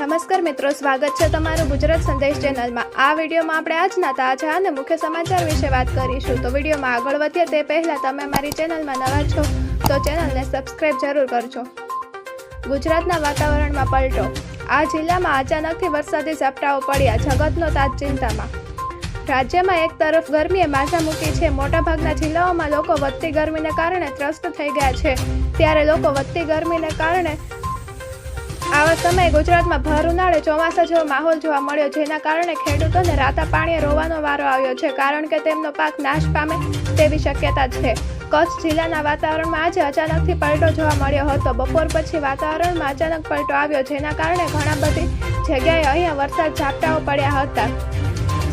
નમસ્કાર મિત્રો, સ્વાગત છે તમારું ગુજરાત સંદેશ ચેનલમાં. આ વિડીયોમાં આપણે આજના તાજા અને મુખ્ય સમાચાર વિશે વાત કરીશું. તો વિડીયોમાં આગળ વધીએ તે પહેલાં તમે મારી ચેનલમાં નવા છો, તો ચેનલને સબસ્ક્રાઇબ જરૂર કરજો. ગુજરાતના વાતાવરણમાં પલટો. આ જિલ્લામાં અચાનકથી વરસાદી ઝાપટાઓ પડ્યા, જગતનો તાજ ચિંતામાં. રાજ્યમાં એક તરફ ગરમીએ માથા મૂકી છે. મોટાભાગના જિલ્લાઓમાં લોકો વધતી ગરમીને કારણે ત્રસ્ત થઈ ગયા છે. ત્યારે લોકો વધતી ગરમીને કારણે આવા સમયે ગુજરાતમાં ભર ઉનાળે ચોમાસા જેવો માહોલ જોવા મળ્યો, જેના કારણે ખેડૂતોને રાતા પાણીએ રોવાનો વારો આવ્યો છે. કારણ કે તેમનો પાક નાશ પામે તેવી શક્યતા છે. કચ્છ જિલ્લાના વાતાવરણમાં આજે અચાનકથી પલટો જોવા મળ્યો હતો. બપોર પછી વાતાવરણમાં અચાનક પલટો આવ્યો, જેના કારણે ઘણા બધી જગ્યાએ અહીંયા વરસાદ ઝાપટાઓ પડ્યા હતા.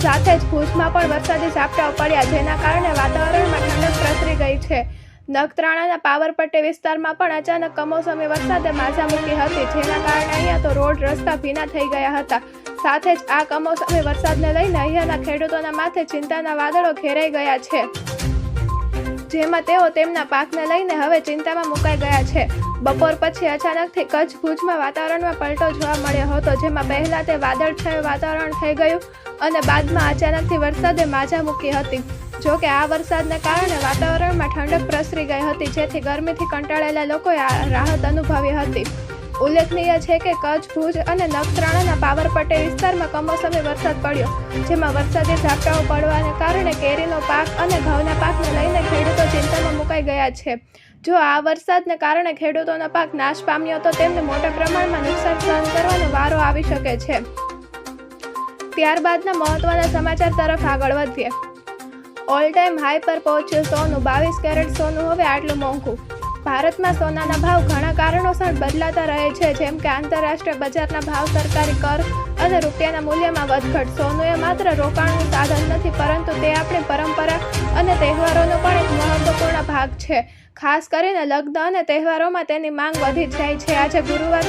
સાથે જ ભુજમાં પણ વરસાદી ઝાપટાઓ પડ્યા, જેના કારણે વાતાવરણમાં ઠંડક પ્રસરી ગઈ છે. નખત્રાણાના પાવરપટ્ટી વિસ્તારમાં પણ અચાનક કમોસમી વરસાદે માઝા મૂકી હતી, જેના કારણે અહીંયા તો રોડ રસ્તા ભીના થઈ ગયા હતા. સાથે જ આ કમોસમી વરસાદને લઈને અહીંયાના ખેડૂતોના માથે ચિંતાના વાદળો ઘેરાઈ ગયા છે. જેમાં તેઓ તેમના પાકને લઈને હવે ચિંતામાં મુકાઈ ગયા છે. બપોર પછી અચાનકથી કચ્છ ભુજમાં વાતાવરણમાં પલટો જોવા મળ્યો હતો, જેમાં પહેલા તે વાદળછાયું વાતાવરણ થઈ ગયું અને બાદમાં અચાનકથી વરસાદે માઝા મૂકી હતી. જો કે આ વરસાદને કારણે વાતાવરણમાં ઠંડક પ્રસરી ગઈ હતી, જેથી ગરમીથી કંટાળેલા લોકોએ રાહત અનુભવી હતી. ઉલ્લેખનીય છે કે કચ્છ, ભુજ અને નખત્રાણાના પાવરપટ્ટી વિસ્તારમાં કમોસમી વરસાદ પડ્યો, જેમાં વરસાદી ઝાપટાઓ પડવાને કારણે કેરીનો પાક અને ઘઉંના પાકને લઈને ખેડૂતો ચિંતામાં મુકાઈ ગયા છે. જો આ વરસાદને કારણે ખેડૂતોનો પાક નાશ પામ્યો, તો તેમને મોટા પ્રમાણમાં નુકસાન સહન કરવાનો વારો આવી શકે છે. ત્યારબાદના મહત્વના સમાચાર તરફ આગળ વધીએ. ઓલ ટાઈમ હાઈ પર પહોંચ્યું સોનું, બાવીસ કેરેટ સોનું, હવે આટલું મોંઘું. ભારતમાં સોનાના ભાવ ઘણા કારણોસર બદલાતા રહે છે, જેમ કે આંતરરાષ્ટ્રીય બજારના ભાવ સરકારી કર અને રૂપિયાના મૂલ્યમાં વધઘટ. સોનું એ માત્ર રોકાણનું સાધન નથી, પરંતુ તે આપણી પરંપરા અને તહેવારોનો પણ એક મહત્વપૂર્ણ ભાગ છે. ખાસ કરીને લગ્ન અને તહેવારોમાં તેની માંગ વધી જાય છે. આજે ગુરુવાર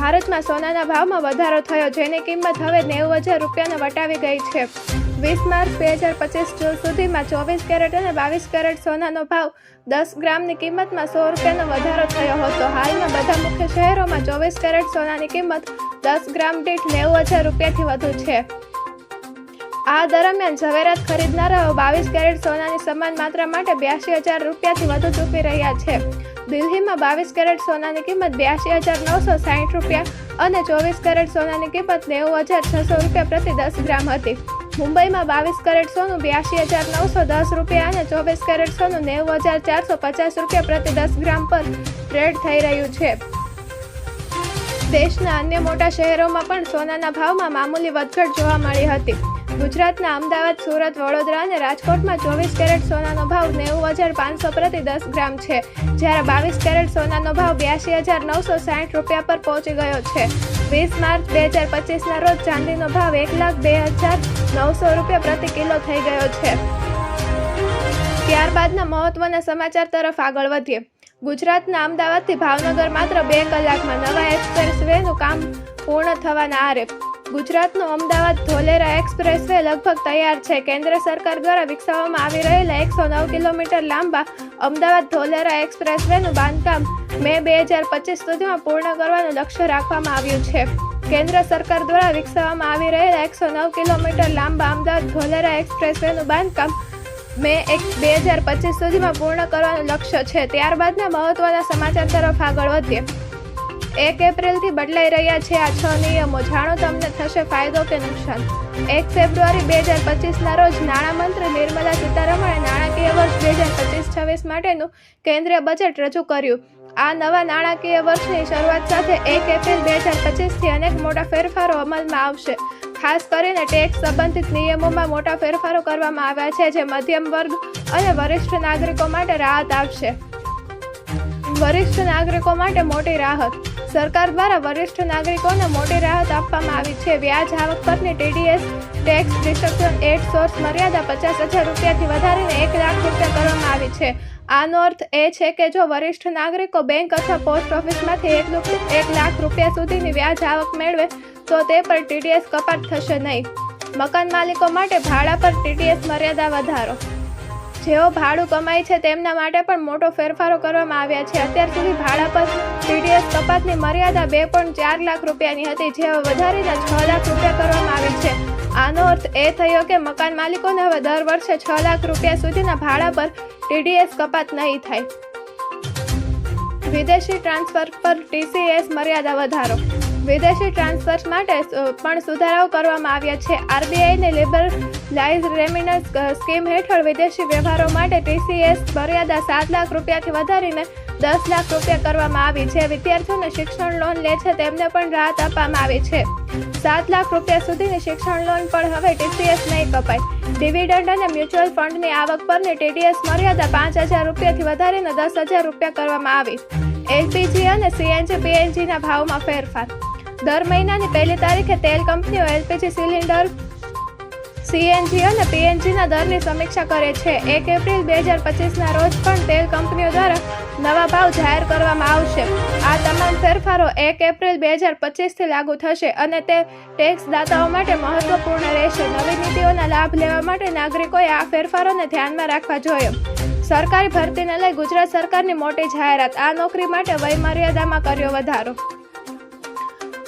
ભારતમાં સોનાના ભાવમાં વધારો થયો, જેની કિંમત હવે નેવું હજાર રૂપિયાને વટાવી ગઈ છે. વીસ માર્ચ બે હજાર પચીસ જૂન સુધીમાં ચોવીસ કેરેટ અને બાવીસ કેરેટ સોનાનો ભાવ દસ ગ્રામની કિંમતમાં સો રૂપિયાનો વધારો થયો હતો. હાલમાં બધા મુખ્ય શહેરોમાં ચોવીસ કેરેટ સોનાની કિંમત દસ ગ્રામ દીઠ નેવું હજાર રૂપિયાથી વધુ છે. આ દરમિયાન ઝવેરાત ખરીદનારાઓ બાવીસ કેરેટ સોનાની સમાન માત્રા માટે બ્યાસી હજાર રૂપિયાથી વધુ ચૂકવી રહ્યા છે. દિલ્હીમાં બાવીસ કેરેટ સોનાની કિંમત બ્યાસી હજાર નવસો સાઠ રૂપિયા અને ચોવીસ કેરેટ સોનાની કિંમત નેવું હજાર છસો રૂપિયા પ્રતિ દસ ગ્રામ હતી. મુંબઈમાં બાવીસ કેરેટ સોનું બ્યાસી હજાર નવસો દસ રૂપિયા અને ચોવીસ કેરેટ સોનું, નેવું હજાર ચારસો પચાસ રૂપિયા પ્રતિ દસ ગ્રામ પર ટ્રેડ થઈ રહ્યું છે. દેશના અન્ય મોટા શહેરોમાં પણ સોનાના ભાવમાં મામૂલી વધઘટ જોવા મળી હતી. ગુજરાતના અમદાવાદ, સુરત, વડોદરા અને રાજકોટમાં ચોવીસ કેરેટ સોનાનો ભાવ નેવું હજાર પાંચસો પ્રતિ દસ ગ્રામ છે, જ્યારે બાવીસ કેરેટ સોનાનો ભાવ બ્યાસી હજાર નવસો સાઠ રૂપિયા પર પહોંચી ગયો છે. વીસ માર્ચ બે હજાર પચીસના રોજ ચાંદીનો ભાવ એક લાખ બે હજાર નવસો રૂપિયા પ્રતિ કિલો થઈ ગયો છે. ત્યારબાદના મહત્વના સમાચાર તરફ આગળ વધીએ. ગુજરાતના અમદાવાદથી ભાવનગર માત્ર બે કલાકમાં નવા એક્સપ્રેસ વેનું કામ પૂર્ણ થવાના આરે ગુજરાતનો અમદાવાદ ધોલેરા એક્સપ્રેસ વે લગભગ તૈયાર છે. કેન્દ્ર સરકાર દ્વારા વિકસાવવામાં આવી રહેલા એકસો નવ કિલોમીટર લાંબા અમદાવાદ ધોલેરા એક્સપ્રેસ વેનું બાંધકામ મે બે હજાર પચીસ સુધીમાં પૂર્ણ કરવાનું લક્ષ્ય રાખવામાં આવ્યું છે. કેન્દ્ર સરકાર દ્વારા વિકસાવવામાં આવી રહેલા એકસો નવ કિલોમીટર લાંબા અમદાવાદ ધોલેરા એક્સપ્રેસવેનું બાંધકામ મે એક બે હજાર પચીસ સુધીમાં પૂર્ણ કરવાનું લક્ષ્ય છે. ત્યારબાદના મહત્વના સમાચાર તરફ આગળ વધીએ. એક એપ્રિલથી બદલાઈ રહ્યા છે આ છ નિયમો. જાણો તમને થશે ફાયદો કે નુકસાન? એક ફેબ્રુઆરી બે હજાર પચીસના રોજ નાણામંત્રી નિર્મલા સીતારમણે નાણાકીય વર્ષ બે હજાર પચીસ છવ્વીસ માટેનું કેન્દ્રીય બજેટ રજૂ કર્યું. આ નવા નાણાકીય વર્ષની શરૂઆત સાથે એક એપ્રિલ બે હજાર પચીસથી અનેક મોટા ફેરફારો અમલમાં આવશે. ખાસ કરીને ટેક્સ સંબંધિત નિયમોમાં મોટા ફેરફારો કરવામાં આવ્યા છે, જે મધ્યમ વર્ગ અને વરિષ્ઠ નાગરિકો માટે રાહત આપશે. વરિષ્ઠ નાગરિકો માટે મોટી રાહત. સરકાર દ્વારા વરિષ્ઠ નાગરિકોને મોટી રાહત આપવામાં આવી છે. વ્યાજ આવક પરની TDS, tax destruction at source મર્યાદા પચાસ હજાર રૂપિયાથી વધારીને એક લાખ રૂપિયા કરવામાં આવી છે. આનો અર્થ એ છે કે જો વરિષ્ઠ નાગરિકો બેંક અથવા પોસ્ટ ઓફિસમાંથી એક એક લાખ રૂપિયા સુધીની વ્યાજ આવક મેળવે, તો તે પર ટીડીએસ કપાત થશે નહીં. મકાન માલિકો માટે ભાડા પર ટીડીએસ મર્યાદા વધારો. જેઓ ભાડું કમાય છે, તેમના માટે પણ મોટો ફેરફારો કરવામાં આવ્યા છે. અત્યાર સુધી ભાડા પર ટીડીએસ કપાતની મર્યાદા બે પોઈન્ટ ચાર લાખ રૂપિયાની હતી જે વધારીને છ લાખ રૂપિયા કરવામાં આવી છે. આનો અર્થ એ થયો કે મકાન માલિકોને હવે દર વર્ષે છ લાખ રૂપિયા સુધીના ભાડા પર ટીડીએસ કપાત નહીં થાય. વિદેશી ટ્રાન્સફર પર ટીસીએસ મર્યાદા વધારો. વિદેશી ટ્રાન્સફર્સ માટે પણ સુધારાઓ કરવામાં આવ્યા છે. આરબીઆઈને લેબર લાઇઝ રેમિનન્સ સ્કીમ હેઠળ વિદેશી વ્યવહારો માટે ટીસીએસ મર્યાદા સાત લાખ રૂપિયાથી વધારીને દસ લાખ રૂપિયા કરવામાં આવી છે. વિદ્યાર્થીઓને શિક્ષણ લોન લે છે, તેમને પણ રાહત આપવામાં આવી છે. સાત લાખ રૂપિયા સુધીની શિક્ષણ લોન પણ હવે ટીસીએસ નહીં કપાય. ડિવિડન્ડ અને મ્યુચ્યુઅલ ફંડની આવક પરની ટીડીએસ મર્યાદા પાંચ હજાર રૂપિયાથી વધારીને દસ હજાર રૂપિયા કરવામાં આવી. એલપીજી અને સીએનજી, પીએનજીના ભાવમાં ફેરફાર. દર મહિનાની પહેલી તારીખે તેલ કંપનીઓ એલપીજી સિલિન્ડર, સીએનજી અને પીએનજીના દરની સમીક્ષા કરે છે. એક એપ્રિલ બે હજાર પચીસના રોજ પણ તેલ કંપનીઓ દ્વારા નવા ભાવ જાહેર કરવામાં આવશે. આ તમામ ફેરફારો એક એપ્રિલ બે હજાર પચીસથી લાગુ થશે અને તે ટેક્સ દાતાઓ માટે મહત્વપૂર્ણ રહેશે. નવી નીતિઓના લાભ લેવા માટે નાગરિકોએ આ ફેરફારોને ધ્યાનમાં રાખવા જોઈએ. સરકારી ભરતીને લઈ ગુજરાત સરકારની મોટી જાહેરાત. આ નોકરી માટે વયમર્યાદામાં કર્યો વધારો.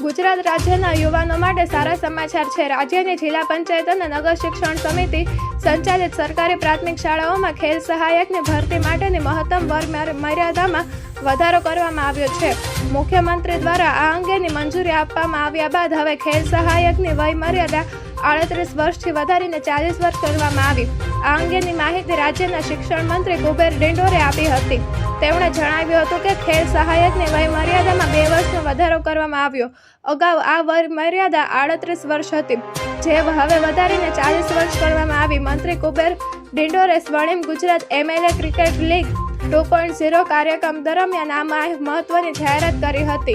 ગુજરાત રાજ્યના યુવાનો માટે સારા સમાચાર છે. રાજ્યની જિલ્લા પંચાયત અને નગર શિક્ષણ સમિતિ સંચાલિત સરકારી પ્રાથમિક શાળાઓમાં ખેલ સહાયકની ભરતી માટેની મહત્તમ વર્ગ મર્યાદામાં વધારો કરવામાં આવ્યો છે. મુખ્યમંત્રી દ્વારા આ અંગેની મંજૂરી આપવામાં આવ્યા બાદ હવે ખેલ સહાયકની વય મર્યાદા આડત્રીસ વર્ષથી વધારીને ચાલીસ વર્ષ કરવામાં આવી. આ અંગેની માહિતી રાજ્યના શિક્ષણ મંત્રી કુબેર ડિંડોરે આપી હતી. તેમણે જણાવ્યું હતું કે ખેલ સહાયકની વય મર્યાદામાં બે વર્ષનો વધારો કરવામાં આવ્યો. અગાઉ આ વય મર્યાદા આડત્રીસ વર્ષ હતી. જે હવે વધારીને ચાલીસ વર્ષ કરવામાં આવી. મંત્રી Kuber Dindor Swarnim Gujarat MLA cricket league two point zero કાર્યક્રમ દરમિયાન આ માહ- મહત્વની જાહેરાત કરી હતી.